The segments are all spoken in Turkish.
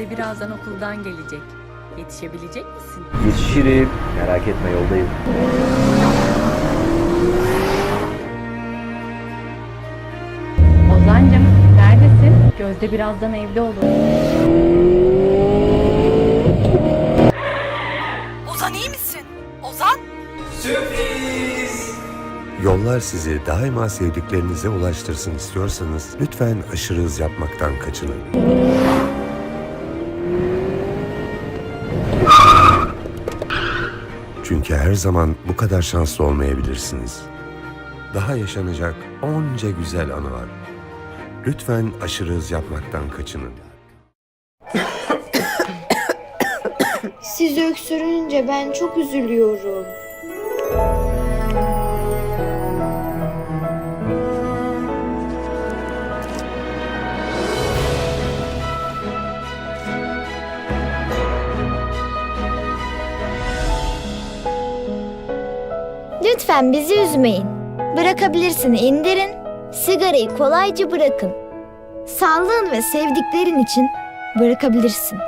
Gözde birazdan okuldan gelecek. Yetişebilecek misin? Yetişirim. Merak etme yoldayım. Ozancım neredesin? Gözde birazdan evde olur. Ozan iyi misin? Ozan? Yollar sizi daima sevdiklerinize ulaştırsın istiyorsanız lütfen aşırı hız yapmaktan kaçının. Her zaman bu kadar şanslı olmayabilirsiniz. Daha yaşanacak onca güzel anı var. Lütfen aşırı hız yapmaktan kaçının. Siz öksürünce ben çok üzülüyorum. Lütfen bizi üzmeyin. Bırakabilirsin indirin, sigarayı kolayca bırakın. Sağlığın ve sevdiklerin için bırakabilirsin.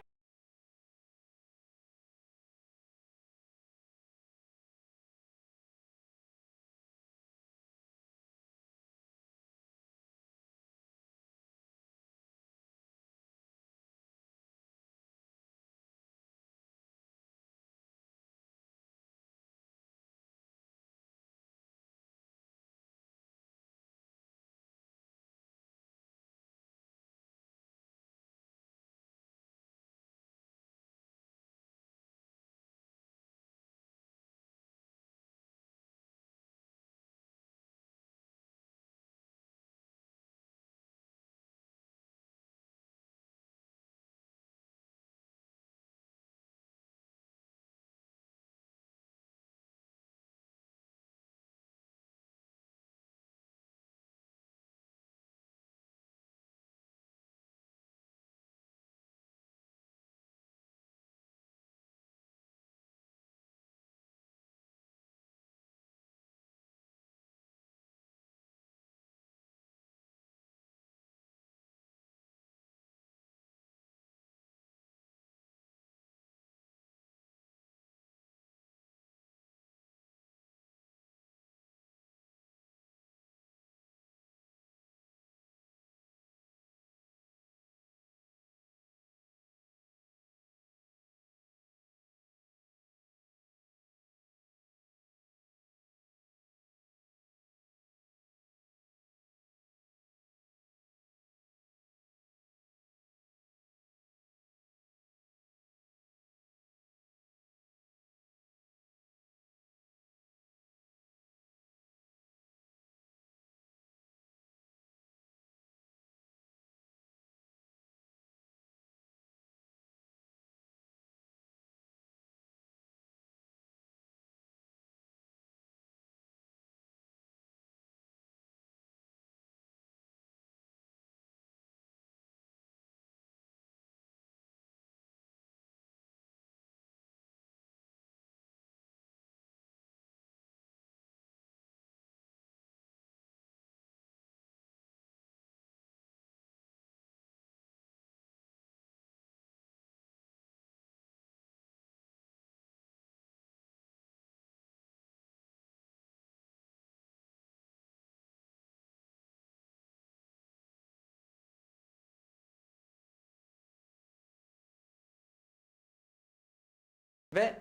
Ve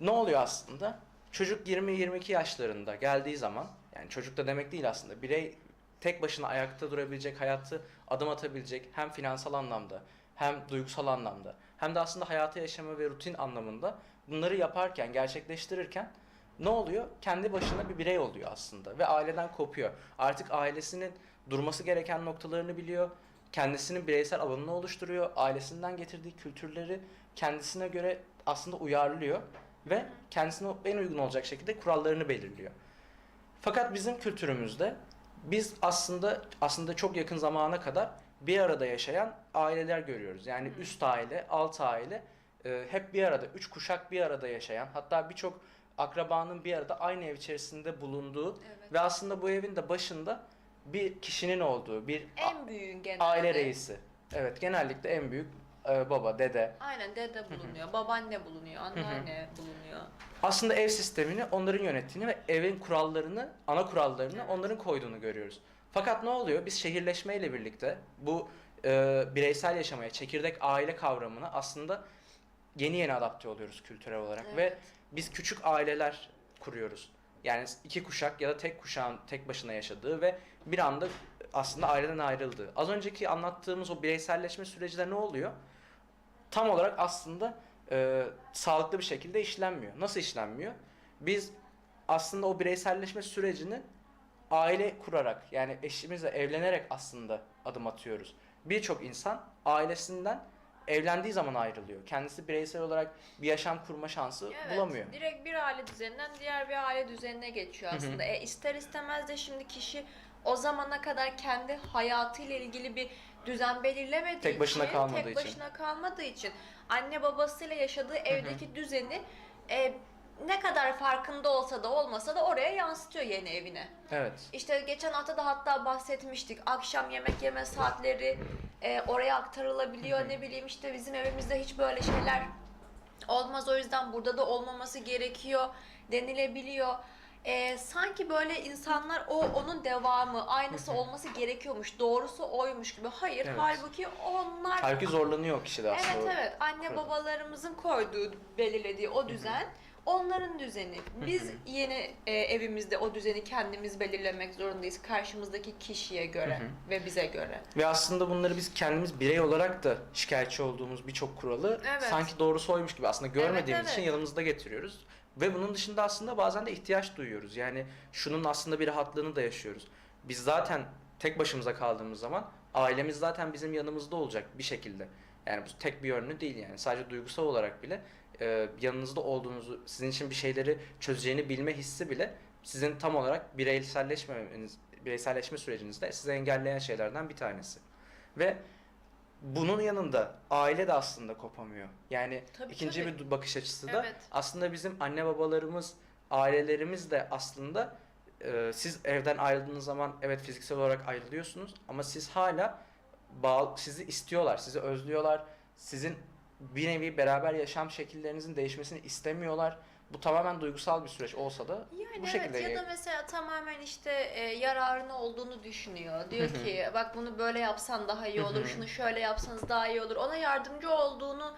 ne oluyor aslında? Çocuk 20-22 yaşlarında geldiği zaman, yani çocuk da demek değil aslında, birey tek başına ayakta durabilecek, hayatı adım atabilecek hem finansal anlamda hem duygusal anlamda hem de aslında hayatı yaşama ve rutin anlamında bunları yaparken, gerçekleştirirken ne oluyor? Kendi başına bir birey oluyor aslında ve aileden kopuyor. Artık ailesinin durması gereken noktalarını biliyor. Kendisinin bireysel alanını oluşturuyor. Ailesinden getirdiği kültürleri kendisine göre aslında uyarlıyor ve kendisine en uygun olacak şekilde kurallarını belirliyor. Fakat bizim kültürümüzde biz aslında aslında çok yakın zamana kadar bir arada yaşayan aileler görüyoruz. Yani üst aile, alt aile e, hep bir arada, üç kuşak bir arada yaşayan, hatta birçok akrabanın bir arada aynı ev içerisinde bulunduğu ve aslında bu evin de başında bir kişinin olduğu, bir En genelde. aile reisi. Evet, genellikle en büyük e, baba, dede. Aynen dede bulunuyor, babaanne bulunuyor, anneanne bulunuyor. Aslında ev sistemini onların yönettiğini ve evin kurallarını, ana kurallarını onların koyduğunu görüyoruz. Fakat ne oluyor? Biz şehirleşmeyle birlikte bu e, bireysel yaşamaya, çekirdek aile kavramına aslında yeni yeni adapte oluyoruz kültürel olarak ve Evet. biz küçük aileler kuruyoruz. Yani iki kuşak ya da tek kuşağın tek başına yaşadığı ve bir anda aslında aileden ayrıldığı. Az önceki anlattığımız o bireyselleşme sürecinde ne oluyor? Tam olarak aslında e, sağlıklı bir şekilde işlenmiyor. Nasıl işlenmiyor? Biz aslında o bireyselleşme sürecini aile kurarak yani eşimizle evlenerek aslında adım atıyoruz. Birçok insan ailesinden evlendiği zaman ayrılıyor. Kendisi bireysel olarak bir yaşam kurma şansı Evet, bulamıyor. direkt bir aile düzeninden diğer bir aile düzenine geçiyor aslında. E, ister istemez de şimdi kişi o zamana kadar kendi hayatıyla ilgili bir düzen belirlemediği Tek başına için, kalmadığı tek için. başına kalmadığı için anne babasıyla yaşadığı evdeki düzeni e, ne kadar farkında olsa da olmasa da oraya yansıtıyor yeni evine. Evet. İşte geçen hafta da hatta bahsetmiştik. Akşam yemek yeme saatleri e, oraya aktarılabiliyor. ne bileyim işte bizim evimizde hiç böyle şeyler olmaz. O yüzden burada da olmaması gerekiyor denilebiliyor. E, sanki böyle insanlar o onun devamı, aynısı olması gerekiyormuş, doğrusu oymuş gibi. Hayır, Evet. halbuki onlar Halbuki zorlanıyor kişi de aslında. Evet evet anne babalarımızın koyduğu belirlediği o düzen onların düzeni. Biz yeni e, evimizde o düzeni kendimiz belirlemek zorundayız karşımızdaki kişiye göre ve bize göre. Ve aslında bunları biz kendimiz birey olarak da şikayetçi olduğumuz birçok kuralı Evet. sanki doğrusu oymuş gibi aslında görmediğimiz Evet, için evet. yanımızda getiriyoruz. Ve bunun dışında aslında bazen de ihtiyaç duyuyoruz. Yani şunun aslında bir rahatlığını da yaşıyoruz. Biz zaten tek başımıza kaldığımız zaman ailemiz zaten bizim yanımızda olacak bir şekilde. Yani bu tek bir yönlü değil yani. Sadece duygusal olarak bile e, yanınızda olduğunuzu, sizin için bir şeyleri çözeceğini bilme hissi bile sizin tam olarak bireyselleşmemeniz, bireyselleşme sürecinizde sizi engelleyen şeylerden bir tanesi. Ve bunun yanında aile de aslında kopamıyor. Yani Tabii, ikinci tabii. bir bakış açısı da Evet. aslında bizim anne babalarımız, ailelerimiz de aslında e, siz evden ayrıldığınız zaman evet fiziksel olarak ayrılıyorsunuz ama siz hala bağ, sizi istiyorlar, sizi özlüyorlar. Sizin bir nevi beraber yaşam şekillerinizin değişmesini istemiyorlar. Bu tamamen duygusal bir süreç olsa da Yani bu şekilde evet ya da mesela tamamen işte e, yararına olduğunu düşünüyor. Diyor ki bak bunu böyle yapsan daha iyi olur, şunu şöyle yapsanız daha iyi olur. Ona yardımcı olduğunu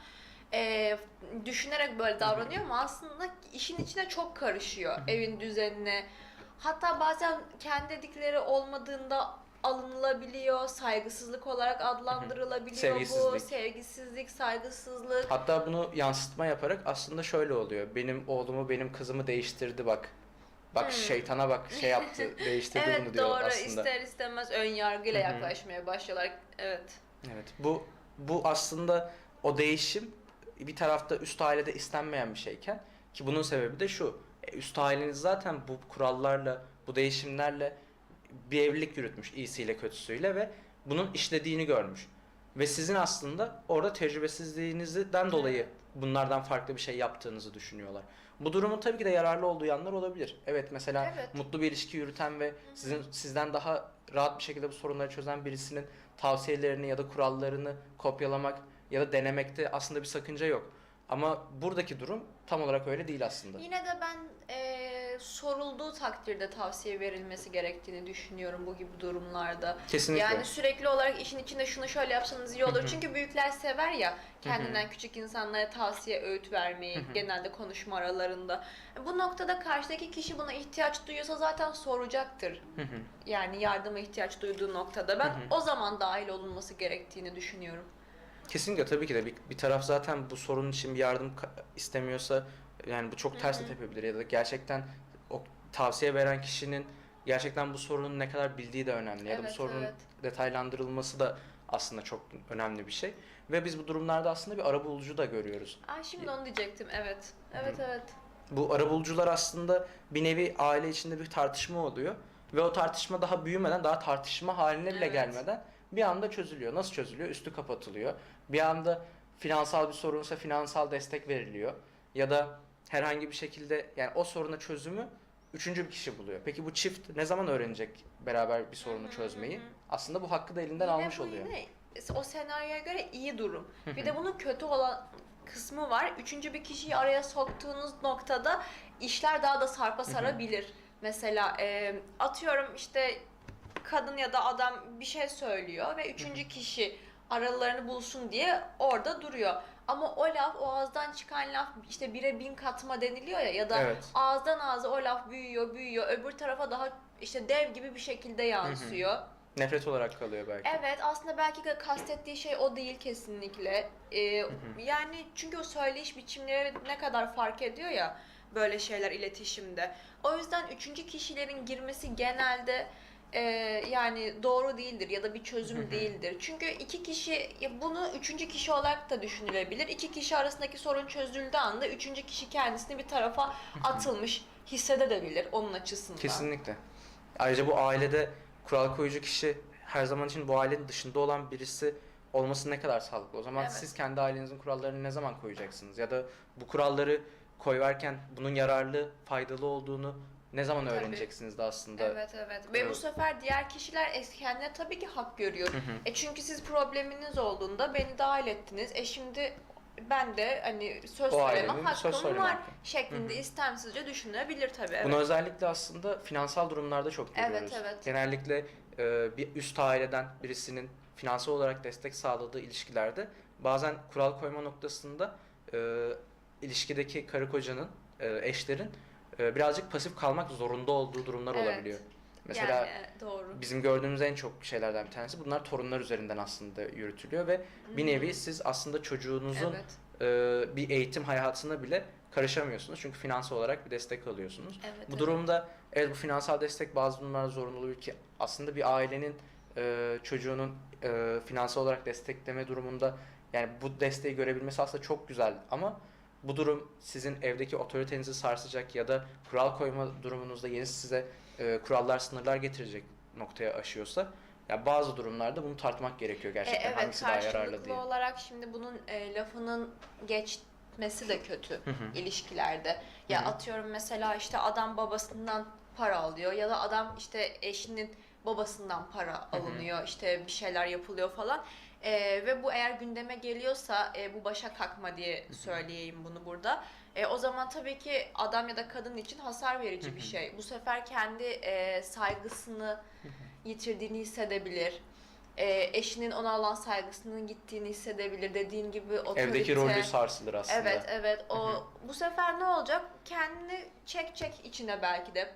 e, düşünerek böyle davranıyor ama aslında işin içine çok karışıyor evin düzenine. Hatta bazen kendi dedikleri olmadığında alınılabiliyor, saygısızlık olarak adlandırılabiliyor bu. Sevgisizlik. Sevgisizlik, saygısızlık. Hatta bunu yansıtma yaparak aslında şöyle oluyor. Benim oğlumu, benim kızımı değiştirdi bak. Bak şeytana bak şey yaptı, değiştirdi evet bunu diyor doğru aslında. ister istemez ön yargıyla yaklaşmaya başlıyorlar. Evet. Evet. Bu bu aslında o değişim bir tarafta üst ailede istenmeyen bir şeyken ki bunun sebebi de şu. e, Üst aileniz zaten bu kurallarla, bu değişimlerle bir evlilik yürütmüş iyisiyle kötüsüyle ve bunun işlediğini görmüş. Ve sizin aslında orada tecrübesizliğinizden dolayı bunlardan farklı bir şey yaptığınızı düşünüyorlar. Bu durumun tabii ki de yararlı olduğu yanlar olabilir. Evet mesela Evet. mutlu bir ilişki yürüten ve sizin sizden daha rahat bir şekilde bu sorunları çözen birisinin tavsiyelerini ya da kurallarını kopyalamak ya da denemekte aslında bir sakınca yok. Ama buradaki durum tam olarak öyle değil aslında. Yine de ben eee, sorulduğu takdirde tavsiye verilmesi gerektiğini düşünüyorum bu gibi durumlarda. Kesinlikle. Yani sürekli olarak işin içinde şunu şöyle yapsanız iyi olur. Çünkü büyükler sever ya kendinden küçük insanlara tavsiye, öğüt vermeyi genelde konuşma aralarında. Bu noktada karşıdaki kişi buna ihtiyaç duyuyorsa zaten soracaktır. Yani yardıma ihtiyaç duyduğu noktada. Ben o zaman dahil olunması gerektiğini düşünüyorum. Kesinlikle tabii ki de bir, bir taraf zaten bu sorun için bir yardım istemiyorsa yani bu çok ters de tepebilir ya da gerçekten tavsiye veren kişinin gerçekten bu sorunun ne kadar bildiği de önemli ya da bu Evet, sorunun evet. detaylandırılması da aslında çok önemli bir şey ve biz bu durumlarda aslında bir arabulucu da görüyoruz. Aa, şimdi onu diyecektim. Evet. Evet evet. Bu arabulucular aslında bir nevi aile içinde bir tartışma oluyor ve o tartışma daha büyümeden daha tartışma haline bile Evet. gelmeden bir anda çözülüyor. Nasıl çözülüyor? Üstü kapatılıyor. Bir anda finansal bir sorunsa finansal destek veriliyor ya da herhangi bir şekilde yani o soruna çözümü üçüncü bir kişi buluyor. Peki bu çift ne zaman öğrenecek beraber bir sorunu çözmeyi? Aslında bu hakkı da elinden Yine almış bu oluyor. Yine o senaryoya göre iyi durum. Bir de bunun kötü olan kısmı var. Üçüncü bir kişiyi araya soktuğunuz noktada işler daha da sarpa sarabilir. Mesela e, atıyorum işte kadın ya da adam bir şey söylüyor ve üçüncü kişi aralarını bulsun diye orada duruyor. Ama o laf, o ağızdan çıkan laf işte bire bin katma deniliyor ya ya da Evet. ağızdan ağza o laf büyüyor, büyüyor. Öbür tarafa daha işte dev gibi bir şekilde yansıyor. Nefret olarak kalıyor belki. Evet aslında belki de kastettiği şey o değil kesinlikle. Ee, yani çünkü o söyleyiş biçimleri ne kadar fark ediyor ya böyle şeyler iletişimde. O yüzden üçüncü kişilerin girmesi genelde e, yani doğru değildir ya da bir çözüm değildir. Çünkü iki kişi ya bunu üçüncü kişi olarak da düşünülebilir. İki kişi arasındaki sorun çözüldüğü anda üçüncü kişi kendisini bir tarafa atılmış hissedebilir onun açısından. Kesinlikle. Ayrıca bu ailede kural koyucu kişi her zaman için bu ailenin dışında olan birisi olması ne kadar sağlıklı. O zaman Evet. siz kendi ailenizin kurallarını ne zaman koyacaksınız? Ya da bu kuralları koyarken bunun yararlı, faydalı olduğunu ne zaman Tabii. öğreneceksiniz de aslında? Evet evet. Ve bu Evet. sefer diğer kişiler es- kendine tabii ki hak görüyor. E çünkü siz probleminiz olduğunda beni dahil ettiniz. E şimdi ben de hani söz O söyleme hakkım söz söyleme var hakkı. şeklinde istemsizce düşünebilir tabii. Evet. Bunu özellikle aslında finansal durumlarda çok Evet, görüyoruz. evet. Genellikle e, bir üst aileden birisinin finansal olarak destek sağladığı ilişkilerde bazen kural koyma noktasında e, ilişkideki karı kocanın, e, eşlerin e, birazcık pasif kalmak zorunda olduğu durumlar Evet. olabiliyor. Mesela yani doğru. bizim gördüğümüz en çok şeylerden bir tanesi bunlar torunlar üzerinden aslında yürütülüyor ve bir nevi siz aslında çocuğunuzun Evet. e, bir eğitim hayatına bile karışamıyorsunuz. Çünkü finansal olarak bir destek alıyorsunuz. Evet, bu evet. durumda evet bu finansal destek bazı durumlarda zorunlu ki aslında bir ailenin e, çocuğunun e, finansal olarak destekleme durumunda yani bu desteği görebilmesi aslında çok güzel ama bu durum sizin evdeki otoritenizi sarsacak ya da kural koyma durumunuzda yeni size e, kurallar, sınırlar getirecek noktaya aşıyorsa ya bazı durumlarda bunu tartmak gerekiyor E, gerçekten evet hangisi daha yararlı diye. olarak şimdi bunun e, lafının geçmesi de kötü ilişkilerde. Ya atıyorum mesela işte adam babasından para alıyor ya da adam işte eşinin babasından para alınıyor işte bir şeyler yapılıyor falan. E, ve bu eğer gündeme geliyorsa e, bu başa kalkma diye söyleyeyim bunu burada. E, o zaman tabii ki adam ya da kadın için hasar verici bir şey. Bu sefer kendi e, saygısını yitirdiğini hissedebilir. E, eşinin ona olan saygısının gittiğini hissedebilir. Dediğin gibi otorite. Evdeki rolü sarsılır aslında. Evet evet o bu sefer ne olacak? Kendini çekecek içine belki de.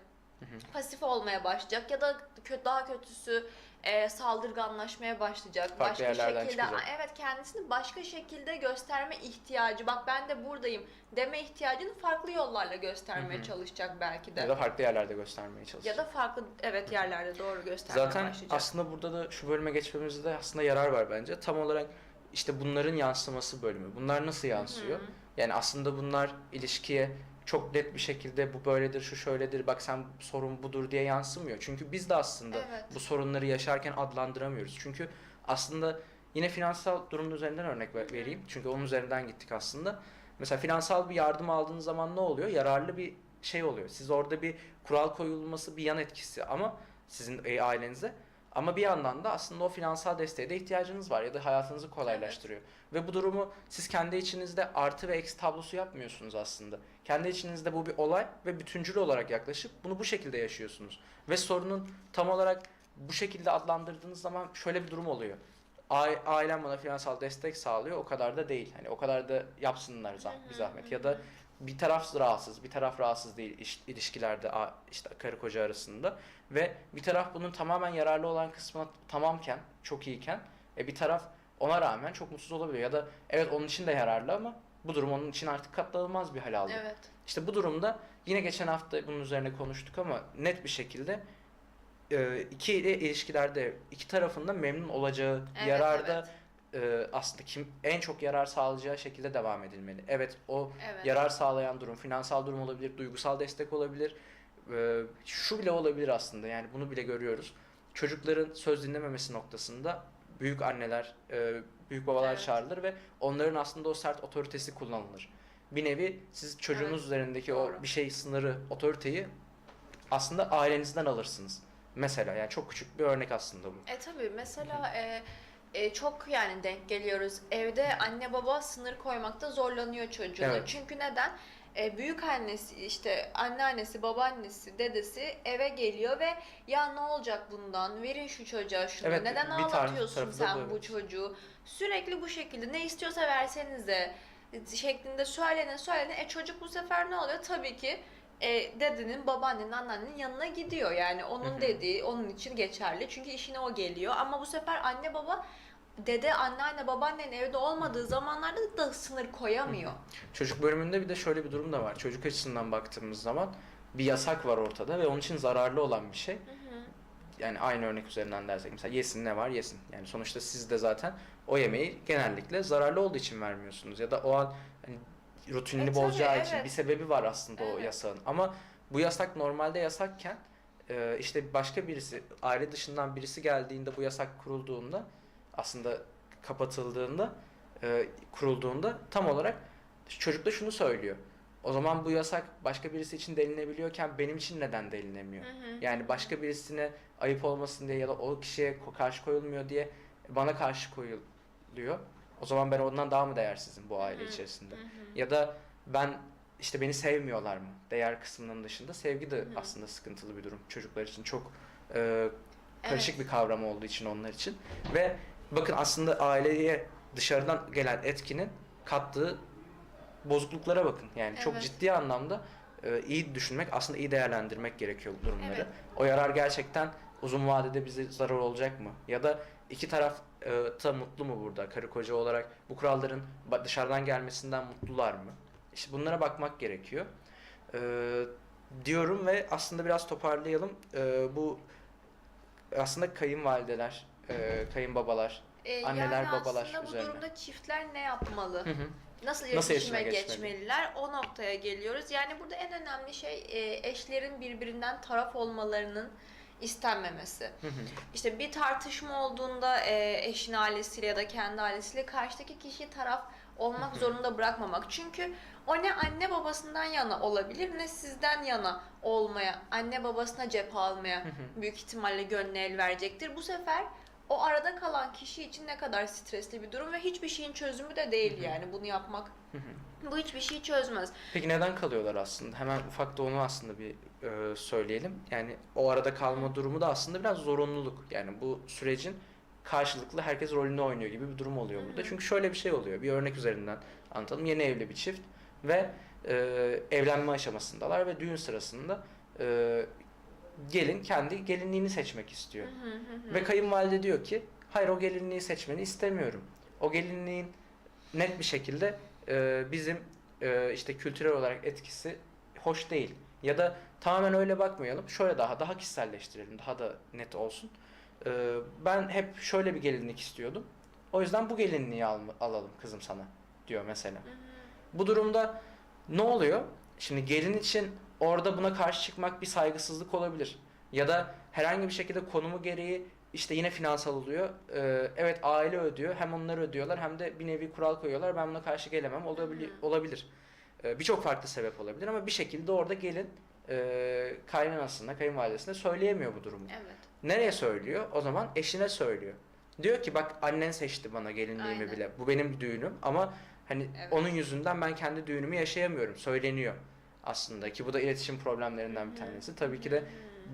Pasif olmaya başlayacak ya da daha kötüsü e, saldırganlaşmaya başlayacak. Farklı başka şekilde çıkacak. evet kendisini başka şekilde gösterme ihtiyacı. Bak ben de buradayım deme ihtiyacını farklı yollarla göstermeye çalışacak belki de. Ya da farklı yerlerde göstermeye çalışacak. Ya da farklı evet yerlerde doğru göstermeye Zaten başlayacak. aslında burada da şu bölüme geçmemizde de aslında yarar var bence. Tam olarak işte bunların yansıması bölümü. Bunlar nasıl yansıyor? Yani aslında bunlar ilişkiye çok net bir şekilde bu böyledir, şu şöyledir, bak sen sorun budur diye yansımıyor. Çünkü biz de aslında Evet. bu sorunları yaşarken adlandıramıyoruz. Çünkü aslında yine finansal durumun üzerinden örnek ver- vereyim. Çünkü onun üzerinden gittik aslında. Mesela finansal bir yardım aldığınız zaman ne oluyor? Yararlı bir şey oluyor. Siz orada bir kural koyulması bir yan etkisi ama sizin e, ailenize ama bir yandan da aslında o finansal desteğe de ihtiyacınız var ya da hayatınızı kolaylaştırıyor. Ve bu durumu siz kendi içinizde artı ve eksi tablosu yapmıyorsunuz aslında. Kendi içinizde bu bir olay ve bütüncül olarak yaklaşıp bunu bu şekilde yaşıyorsunuz. Ve sorunun tam olarak bu şekilde adlandırdığınız zaman şöyle bir durum oluyor. Ailem bana finansal destek sağlıyor o kadar da değil. Hani o kadar da yapsınlar bir zahmet. Ya da bir taraf rahatsız, bir taraf rahatsız değil iş- ilişkilerde işte karı koca arasında ve bir taraf bunun tamamen yararlı olan kısmına tamamken, çok iyiyken e bir taraf ona rağmen çok mutsuz olabiliyor ya da evet onun için de yararlı ama bu durum onun için artık katlanılmaz bir hal aldı. Evet. İşte bu durumda yine geçen hafta bunun üzerine konuştuk ama net bir şekilde e, iki ilişkilerde iki tarafın da memnun olacağı Evet, yararda e, aslında kim en çok yarar sağlayacağı şekilde devam edilmeli. Evet o Evet. yarar sağlayan durum finansal durum olabilir, duygusal destek olabilir. E, şu bile olabilir aslında yani bunu bile görüyoruz. Çocukların söz dinlememesi noktasında büyük anneler, e, büyük babalar Evet. çağrılır ve onların aslında o sert otoritesi kullanılır. Bir nevi siz çocuğunuz Evet, üzerindeki doğru. o bir şey sınırı, otoriteyi aslında ailenizden alırsınız. Mesela yani çok küçük bir örnek aslında bu. E tabii mesela e, e, çok yani denk geliyoruz. Evde anne baba sınır koymakta zorlanıyor çocuğuna. Evet. Çünkü neden? E, büyük annesi işte anneannesi, babaannesi, dedesi eve geliyor ve ya ne olacak bundan? Verin şu çocuğa şunu. Evet, Neden bir ağlatıyorsun tarafı da sen bu, bu evet. çocuğu? Sürekli bu şekilde ne istiyorsa versenize şeklinde söylene söylene. E çocuk bu sefer ne oluyor? Tabii ki e, dedenin, babaannenin, anneannenin yanına gidiyor. Yani onun dediği onun için geçerli. Çünkü işine o geliyor. Ama bu sefer anne baba dede, anneanne, babaannenin evde olmadığı zamanlarda da sınır koyamıyor. Çocuk bölümünde bir de şöyle bir durum da var. Çocuk açısından baktığımız zaman bir yasak var ortada ve onun için zararlı olan bir şey. Yani aynı örnek üzerinden dersek mesela yesin ne var yesin. Yani sonuçta siz de zaten o yemeği genellikle zararlı olduğu için vermiyorsunuz ya da o an hani rutinini E, tabii, bozacağı için evet. bir sebebi var aslında o Evet. yasağın. Ama bu yasak normalde yasakken işte başka birisi aile dışından birisi geldiğinde bu yasak kurulduğunda aslında kapatıldığında e, kurulduğunda tam olarak çocuk da şunu söylüyor. O zaman bu yasak başka birisi için delinebiliyorken benim için neden delinemiyor? Yani başka birisine ayıp olmasın diye ya da o kişiye karşı koyulmuyor diye bana karşı koyuluyor. O zaman ben ondan daha mı değersizim bu aile içerisinde? Ya da ben işte beni sevmiyorlar mı? Değer kısmının dışında sevgi de aslında sıkıntılı bir durum çocuklar için. Çok e, karışık Evet. bir kavram olduğu için onlar için. Ve bakın aslında aileye dışarıdan gelen etkinin kattığı bozukluklara bakın. Yani çok Evet. ciddi anlamda e, iyi düşünmek, aslında iyi değerlendirmek gerekiyor durumları. Evet. O yarar gerçekten uzun vadede bize zarar olacak mı? Ya da iki taraf e, da mutlu mu burada? Karı koca olarak bu kuralların dışarıdan gelmesinden mutlular mı? İşte bunlara bakmak gerekiyor. E, diyorum ve aslında biraz toparlayalım. E, bu aslında kayınvalideler, e, kayınbabalar, E, Anneler, yani babalar aslında bu üzerine. durumda çiftler ne yapmalı? Hı hı. Nasıl Nasıl iletişime iletişime geçmeli? geçmeliler? O noktaya geliyoruz. Yani burada en önemli şey e, eşlerin birbirinden taraf olmalarının istenmemesi. Hı hı. İşte bir tartışma olduğunda e, eşin ailesiyle ya da kendi ailesiyle karşıdaki kişiyi taraf olmak zorunda bırakmamak. Çünkü o ne anne babasından yana olabilir ne sizden yana olmaya, anne babasına cephe almaya büyük ihtimalle gönlü el verecektir. Bu sefer o arada kalan kişi için ne kadar stresli bir durum ve hiçbir şeyin çözümü de değil yani bunu yapmak. Bu hiçbir şeyi çözmez. Peki neden kalıyorlar aslında? Hemen ufak da onu aslında bir e, söyleyelim. Yani o arada kalma durumu da aslında biraz zorunluluk. Yani bu sürecin karşılıklı herkes rolünü oynuyor gibi bir durum oluyor burada. Çünkü şöyle bir şey oluyor. Bir örnek üzerinden anlatalım. Yeni evli bir çift ve e, evlenme aşamasındalar ve düğün sırasında e, gelin kendi gelinliğini seçmek istiyor. Ve kayınvalide diyor ki hayır o gelinliği seçmeni istemiyorum. O gelinliğin net bir şekilde e, bizim e, işte kültürel olarak etkisi hoş değil. Ya da tamamen öyle bakmayalım. Şöyle daha daha kişiselleştirelim. Daha da net olsun. E, ben hep şöyle bir gelinlik istiyordum. O yüzden bu gelinliği al, alalım kızım sana diyor mesela. Bu durumda ne oluyor? Şimdi gelin için orada buna karşı çıkmak bir saygısızlık olabilir. Ya da herhangi bir şekilde konumu gereği işte yine finansal oluyor. Ee, evet aile ödüyor. Hem onlar ödüyorlar hem de bir nevi kural koyuyorlar. Ben buna karşı gelemem. Olabilir. olabilir. Ee, Birçok farklı sebep olabilir ama bir şekilde orada gelin e, kaynanasına, kayınvalidesine söyleyemiyor bu durumu. Evet. Nereye söylüyor? O zaman eşine söylüyor. Diyor ki bak annen seçti bana gelinliğimi Aynen. bile. Bu benim düğünüm ama hani Evet. onun yüzünden ben kendi düğünümü yaşayamıyorum. Söyleniyor aslında ki bu da iletişim problemlerinden bir tanesi. Tabii ki de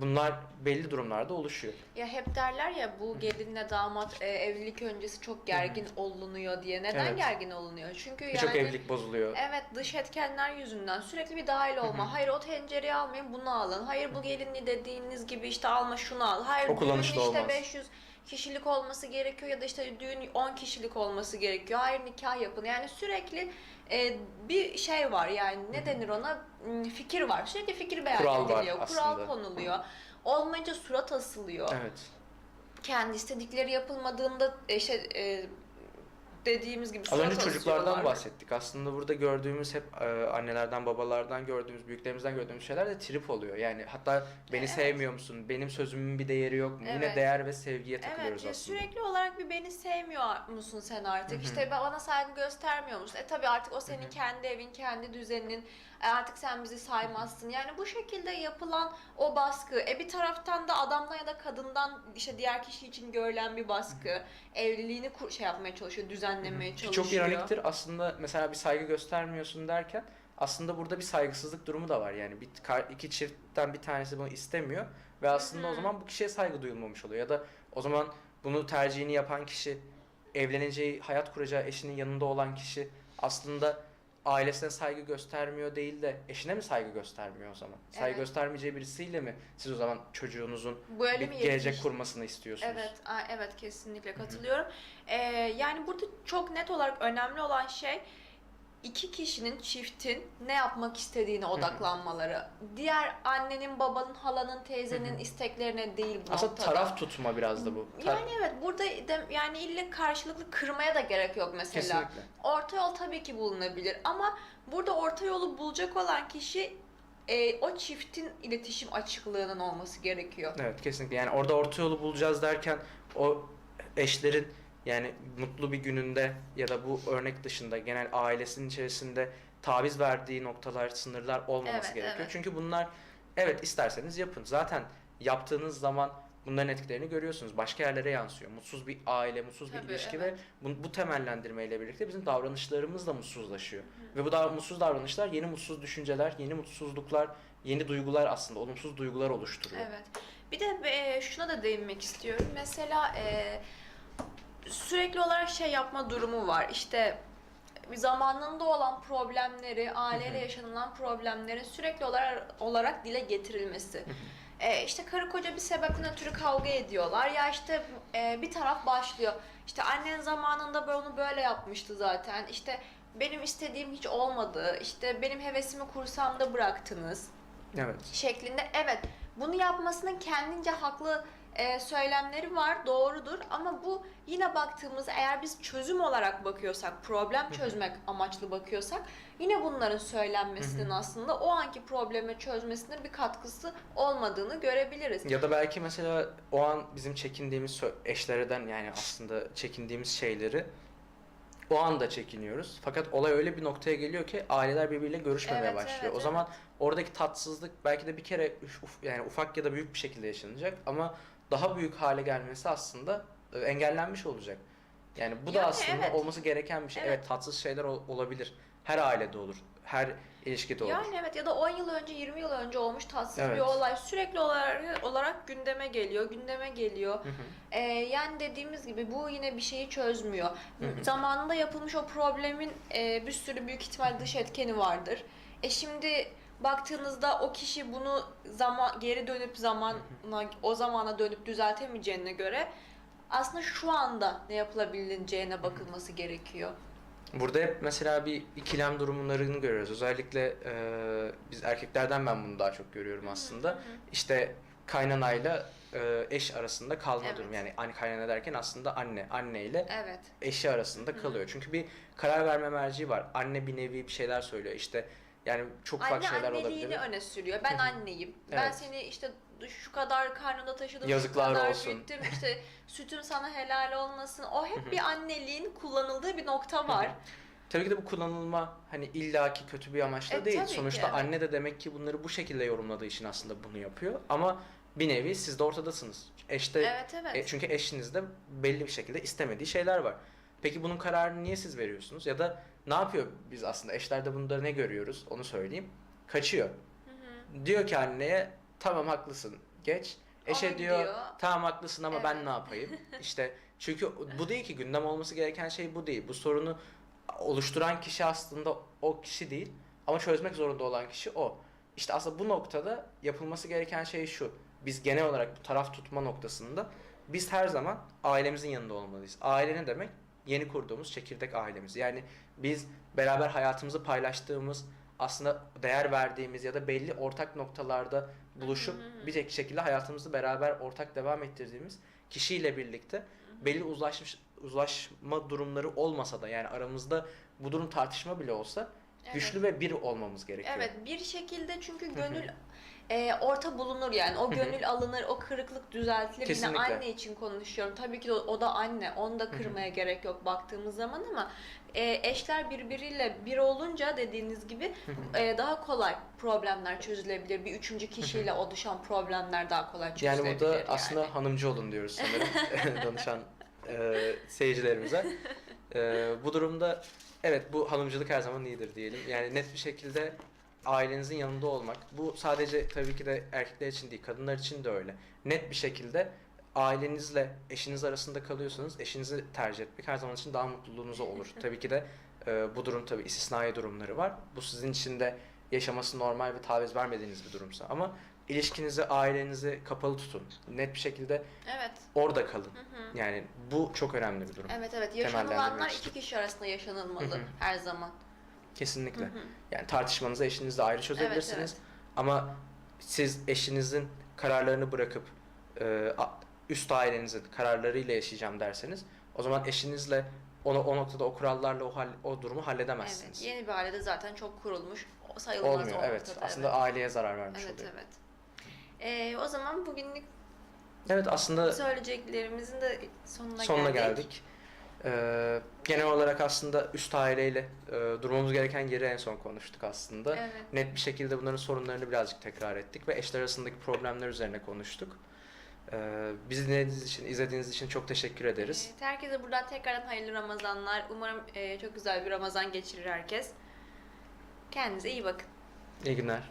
bunlar belli durumlarda oluşuyor. Ya hep derler ya bu gelinle damat e, evlilik öncesi çok gergin olunuyor diye. Neden Evet. gergin olunuyor? Çünkü Birçok yani evlilik bozuluyor. Evet dış etkenler yüzünden sürekli bir dahil olma. Hayır o tencereyi almayın bunu alın. Hayır bu gelinliği dediğiniz gibi işte alma şunu al. Hayır O düğün kullanışlı işte olmaz. 500 kişilik olması gerekiyor ya da işte düğün 10 kişilik olması gerekiyor. Hayır nikah yapın. Yani sürekli e, bir şey var yani ne denir ona Hmm, fikir var. Sürekli fikir beyan Kural var ediliyor. aslında. Kural konuluyor. Olmayınca surat asılıyor Evet. kendi istedikleri yapılmadığında e, işte e, dediğimiz gibi Az önce çocuklardan bahsettik. Aslında burada gördüğümüz hep e, annelerden, babalardan gördüğümüz, büyüklerimizden gördüğümüz şeyler de trip oluyor. Yani hatta beni Evet. sevmiyor musun? Benim sözümün bir değeri yok mu? Yine Evet. değer ve sevgiye takılıyoruz Evet aslında. sürekli olarak bir beni sevmiyor musun sen artık? İşte bana saygı göstermiyor musun? E tabii artık o senin kendi evin, kendi düzeninin. E, Artık sen bizi saymazsın. Yani bu şekilde yapılan o baskı. E bir taraftan da adamdan ya da kadından işte diğer kişi için görülen bir baskı. Evliliğini kur- şey yapmaya çalışıyor, düzenlemeye Ki çalışıyor. çok ironiktir aslında mesela bir saygı göstermiyorsun derken aslında burada bir saygısızlık durumu da var. Yani bir iki çiftten bir tanesi bunu istemiyor ve aslında o zaman bu kişiye saygı duyulmamış oluyor ya da o zaman bunu tercihini yapan kişi evleneceği, hayat kuracağı eşinin yanında olan kişi aslında ailesine saygı göstermiyor değil de eşine mi saygı göstermiyor o zaman? Saygı Evet. göstermeyeceği birisiyle mi siz o zaman çocuğunuzun Böyle bir mi gelecek yetiş- kurmasını istiyorsunuz? Evet, a- evet kesinlikle katılıyorum. Ee, yani burada çok net olarak önemli olan şey iki kişinin, çiftin ne yapmak istediğine odaklanmaları. Diğer annenin, babanın, halanın, teyzenin isteklerine değil bu Aslında noktada. taraf tutma biraz da bu. Tar- Yani evet burada de, yani ille karşılıklı kırmaya da gerek yok mesela. Kesinlikle. Orta yol tabii ki bulunabilir ama burada orta yolu bulacak olan kişi e, o çiftin iletişim açıklığının olması gerekiyor. Evet kesinlikle yani orada orta yolu bulacağız derken o eşlerin yani mutlu bir gününde ya da bu örnek dışında genel ailesinin içerisinde taviz verdiği noktalar, sınırlar olmaması Evet, gerekiyor. evet. Çünkü bunlar evet isterseniz yapın. Zaten yaptığınız zaman bunların etkilerini görüyorsunuz. Başka yerlere yansıyor. Mutsuz bir aile, mutsuz bir Tabii, ilişki evet. ve bu, bu temellendirmeyle birlikte bizim davranışlarımız da mutsuzlaşıyor. Ve bu da mutsuz davranışlar yeni mutsuz düşünceler, yeni mutsuzluklar, yeni duygular aslında olumsuz duygular oluşturuyor. Evet. Bir de e, şuna da değinmek istiyorum. Mesela e, sürekli olarak şey yapma durumu var. İşte zamanında olan problemleri, aileyle yaşanılan problemlerin sürekli olarak, olarak dile getirilmesi. E, işte karı koca bir sebepten ötürü kavga ediyorlar. Ya işte e, bir taraf başlıyor. İşte annen zamanında böyle onu böyle yapmıştı zaten. İşte benim istediğim hiç olmadı. İşte benim hevesimi kursamda bıraktınız Evet. şeklinde evet bunu yapmasının kendince haklı e, söylemleri var doğrudur ama bu yine baktığımızda eğer biz çözüm olarak bakıyorsak problem çözmek amaçlı bakıyorsak yine bunların söylenmesinin aslında o anki problemi çözmesine bir katkısı olmadığını görebiliriz. Ya da belki mesela o an bizim çekindiğimiz eşlerden yani aslında çekindiğimiz şeyleri o anda çekiniyoruz. Fakat olay öyle bir noktaya geliyor ki aileler birbiriyle görüşmemeye Evet, başlıyor. evet, o zaman oradaki tatsızlık belki de bir kere yani ufak ya da büyük bir şekilde yaşanacak ama daha büyük hale gelmesi aslında e, engellenmiş olacak. Yani bu da Yani aslında evet. olması gereken bir şey. Evet, Evet. tatsız şeyler ol- olabilir. Her ailede olur. Her ilişkide olur. Yani evet ya da 10 yıl önce 20 yıl önce olmuş tatsız bir Evet. olay sürekli olarak, olarak gündeme geliyor, gündeme geliyor. Hı hı. Ee, yani dediğimiz gibi bu yine bir şeyi çözmüyor. Zamanında yapılmış o problemin e, bir sürü büyük ihtimal dış etkeni vardır. E şimdi baktığınızda o kişi bunu zaman geri dönüp zamana o zamana dönüp düzeltemeyeceğine göre aslında şu anda ne yapılabileceğine bakılması gerekiyor. Burada hep mesela bir ikilem durumlarını görüyoruz. Özellikle e, biz erkeklerden ben bunu daha çok görüyorum aslında. İşte kaynanayla e, eş arasında kalma Evet. durumu. Yani anne kaynana derken aslında anne, anne ile Evet. eşi arasında kalıyor. Çünkü bir karar verme merci var. Anne bir nevi bir şeyler söylüyor. İşte yani çok Anne şeyler anneliğini olabilir. öne sürüyor. Ben anneyim. Ben Evet. seni işte şu kadar karnında taşıdım, Yazıklar şu kadar olsun. büyüttüm, işte sütüm sana helal olmasın. O hep bir anneliğin kullanıldığı bir nokta var. Tabii ki de bu kullanılma hani illaki kötü bir amaçla E, değil. tabii ki, Sonuçta evet. anne de demek ki bunları bu şekilde yorumladığı için aslında bunu yapıyor. Ama bir nevi siz de ortadasınız. Eşte Evet evet. E, çünkü eşinizde belli bir şekilde istemediği şeyler var. Peki bunun kararını niye siz veriyorsunuz? Ya da ne yapıyor biz aslında? Eşlerde bunda ne görüyoruz? Onu söyleyeyim. Kaçıyor. Diyor ki anneye tamam haklısın geç. Eşe Ama diyor gidiyor. tamam haklısın ama ben Evet. ne yapayım? İşte çünkü bu değil ki gündem olması gereken şey bu değil. Bu sorunu oluşturan kişi aslında o kişi değil ama çözmek zorunda olan kişi o. İşte aslında bu noktada yapılması gereken şey şu. Biz genel olarak bu taraf tutma noktasında biz her zaman ailemizin yanında olmalıyız. Aile ne demek? Yeni kurduğumuz çekirdek ailemiz. Yani biz beraber hayatımızı paylaştığımız, aslında değer verdiğimiz ya da belli ortak noktalarda buluşup bir tek şekilde hayatımızı beraber ortak devam ettirdiğimiz kişiyle birlikte belli uzlaşmış uzlaşma durumları olmasa da yani aramızda bu durum tartışma bile olsa Evet. Güçlü ve bir olmamız gerekiyor. Evet bir şekilde çünkü gönül e, orta bulunur yani. O gönül alınır o kırıklık düzeltilir. Yine Kesinlikle. anne için konuşuyorum. Tabii ki de o, da anne. Onu da kırmaya gerek yok baktığımız zaman ama e, eşler birbiriyle bir olunca dediğiniz gibi e, daha kolay problemler çözülebilir. Bir üçüncü kişiyle oluşan problemler daha kolay çözülebilir Yani. burada aslında yani. hanımcı olun diyoruz sanırım danışan e, seyircilerimize. E, bu durumda evet bu hanımcılık her zaman iyidir diyelim. Yani net bir şekilde ailenizin yanında olmak. Bu sadece tabii ki de erkekler için değil kadınlar için de öyle. Net bir şekilde ailenizle eşiniz arasında kalıyorsanız eşinizi tercih etmek her zaman için daha mutluluğunuza olur. tabii ki de e, bu durum tabii istisnai durumları var. Bu sizin için de yaşaması normal ve taviz vermediğiniz bir durumsa. Ama ilişkinizi, ailenizi kapalı tutun. Net bir şekilde evet orada kalın. Hı hı. Yani bu çok önemli bir durum. evet evet yaşanılanlar iki kişi arasında yaşanılmalı Hı hı. her zaman Kesinlikle. Hı hı. Yani tartışmanızı eşinizle ayrı çözebilirsiniz. Evet, evet. Ama siz eşinizin kararlarını bırakıp e, üst ailenizin kararlarıyla yaşayacağım derseniz o zaman eşinizle o, o noktada o kurallarla o, hal, o durumu Evet, halledemezsiniz. yeni bir ailede zaten çok kurulmuş. Sayılmaz Olmuyor o evet. noktada, Aslında evet. aileye zarar vermiş Evet oluyor. evet. Ee, o zaman bugünlük Evet aslında söyleyeceklerimizin de sonuna, sonuna geldik. geldik. Ee, genel olarak aslında üst aileyle e, durmamız gereken yeri en son konuştuk aslında. Evet. Net bir şekilde bunların sorunlarını birazcık tekrar ettik ve eşler arasındaki problemler üzerine konuştuk. Ee, bizi dinlediğiniz için, izlediğiniz için çok teşekkür ederiz. Evet, herkese buradan tekrardan hayırlı Ramazanlar. Umarım e, çok güzel bir Ramazan geçirir herkes. Kendinize iyi bakın. İyi günler.